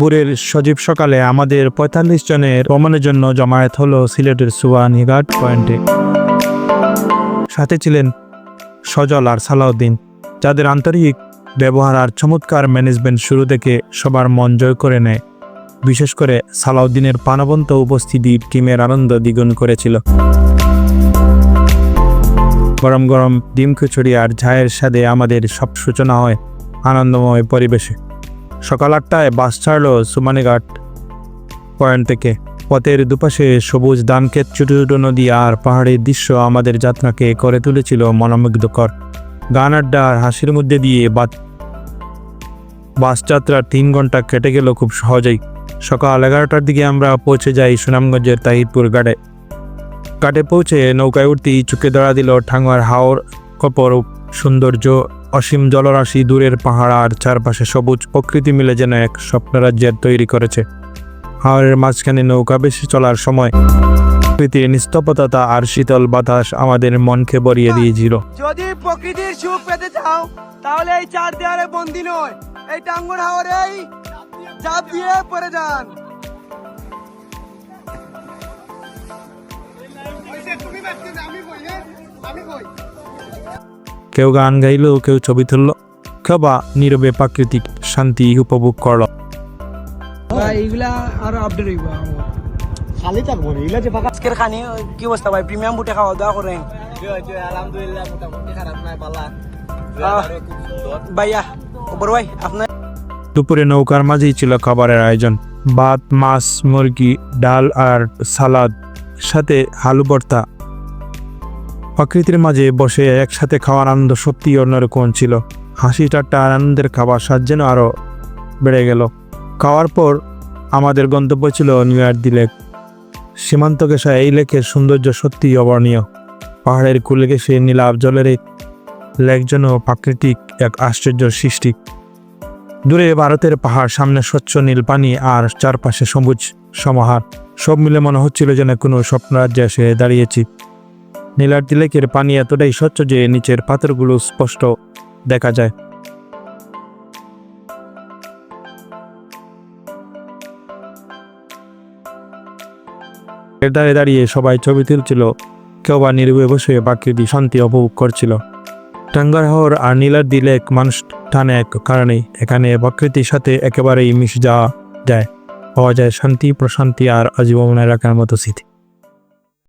বুড়ের সজীব সকালে আমাদের পঁয়তাল্লিশ জনের ভ্রমণের জন্য জমায়েত হলো সিলেটের সুয়ানিঘাট পয়েন্টে। সাথে ছিলেন সজল আর সালাউদ্দিন, যাদের আন্তরিক ব্যবহার আর চমৎকার ম্যানেজমেন্ট শুরু থেকে সবার মন জয় করে নেয়। বিশেষ করে সালাউদ্দিনের প্রাণবন্ত উপস্থিতি টিমের আনন্দ দ্বিগুণ করেছিল। গরম গরম ডিম খিচুড়ি আর ঝায়ের সাথে আমাদের সব সূচনা হয় আনন্দময় পরিবেশে। সকাল আটটায় বাস ছাড়ল সুমানিঘাট পয়েন্ট থেকে। পথের দুপাশে সবুজ ধানক্ষেত, ছোট ছোট নদী আর পাহাড়ের দৃশ্য আমাদের যাত্রাকে করে তুলেছিল মনোমুগ্ধকর। গান আড্ডা আর হাসির মধ্যে দিয়ে বাস যাত্রার তিন ঘণ্টা কেটে গেল খুব সহজেই। সকাল এগারোটার দিকে আমরা পৌঁছে যাই সুনামগঞ্জের তাহিরপুর ঘাটে। ঘাটে পৌঁছে নৌকায় উঠতেই চুকে ধরা দিল ঠাঙ্গার হাওর কপর সৌন্দর্য অসীম জলরাশি দূরের পাহাড় আর চারপাশে সবুজ প্রকৃতি মিলে যেন এক স্বপ্নরাজ্যের তৈরি করেছে। হাওরের মাঝখানে নৌকা বেশি চলার সময় প্রকৃতির নিস্তব্ধতা আর শীতল বাতাস আমাদের মনকে ভরিয়ে দিয়েছিল। যদি প্রকৃতির সুখ পেতে চাও তাহলে এই চার দেয়ালে বন্দি নয় এই টাঙ্গুর হাওয়ারেই চাপ দিয়ে পড়ে যান। কেউ গান গাইলো কেউ ছবি তুললো কেউ বা নীরবে প্রাকৃতিক শান্তি উপভোগ করল। ভাই আরও আপডেট হইব খালি থাকব না যে আজকের খানি কি অবস্থা ভাই? প্রিমিয়াম বুটে খাওয়া দাওয়া করেন। আলহামদুলিল্লাহ মোটামুটি খারাপ নাই পালা। ভাইয়া বড় ভাই আপনার দুপুরে নৌকার মাঝেই ছিল খাবারের আয়োজন। ভাত মাছ মুরগি ডাল আর সালাদ সাথে আলু ভর্তা। প্রকৃতির মাঝে বসে একসাথে খাওয়ার আনন্দ সত্যিই অন্যরকম ছিল। হাসি ঠাট্টা আনন্দের খাবার স্বাদ যেন আরও বেড়ে গেল। খাওয়ার পর আমাদের গন্তব্য ছিল নিউ ইয়ার্দি লেক। সীমান্ত ঘেঁষা এই লেকের সৌন্দর্য সত্যিই অবর্ণীয়। পাহাড়ের কুলে ঘেঁষে নীলাভ জলের লেক যেন প্রাকৃতিক এক আশ্চর্য সৃষ্টি। দূরে ভারতের পাহাড়, সামনে স্বচ্ছ নীল পানি আর চারপাশে সবুজ সমাহার। সব মিলে মনে হচ্ছিল যেন কোনো স্বপ্নরাজ্যে এসে দাঁড়িয়েছি। নীলাদ্রি লেকের পানি এতটাই স্বচ্ছ যে নিচের পাথরগুলো স্পষ্ট দেখা যায়। দাঁড়িয়ে দাঁড়িয়ে সবাই ছবি তুলছিল। কেউ বা নির্ভয়ে বসে প্রাকৃতিক শান্তি উপভোগ করছিল। টাঙ্গারহর আর নীলাদ্রি লেক মানুষ টানে এক কারণেই এখানে প্রকৃতির সাথে একেবারেই মিশে যাওয়া যায়। পাওয়া যায় শান্তি, প্রশান্তি আর আজীবন রাখার মতো স্মৃতি।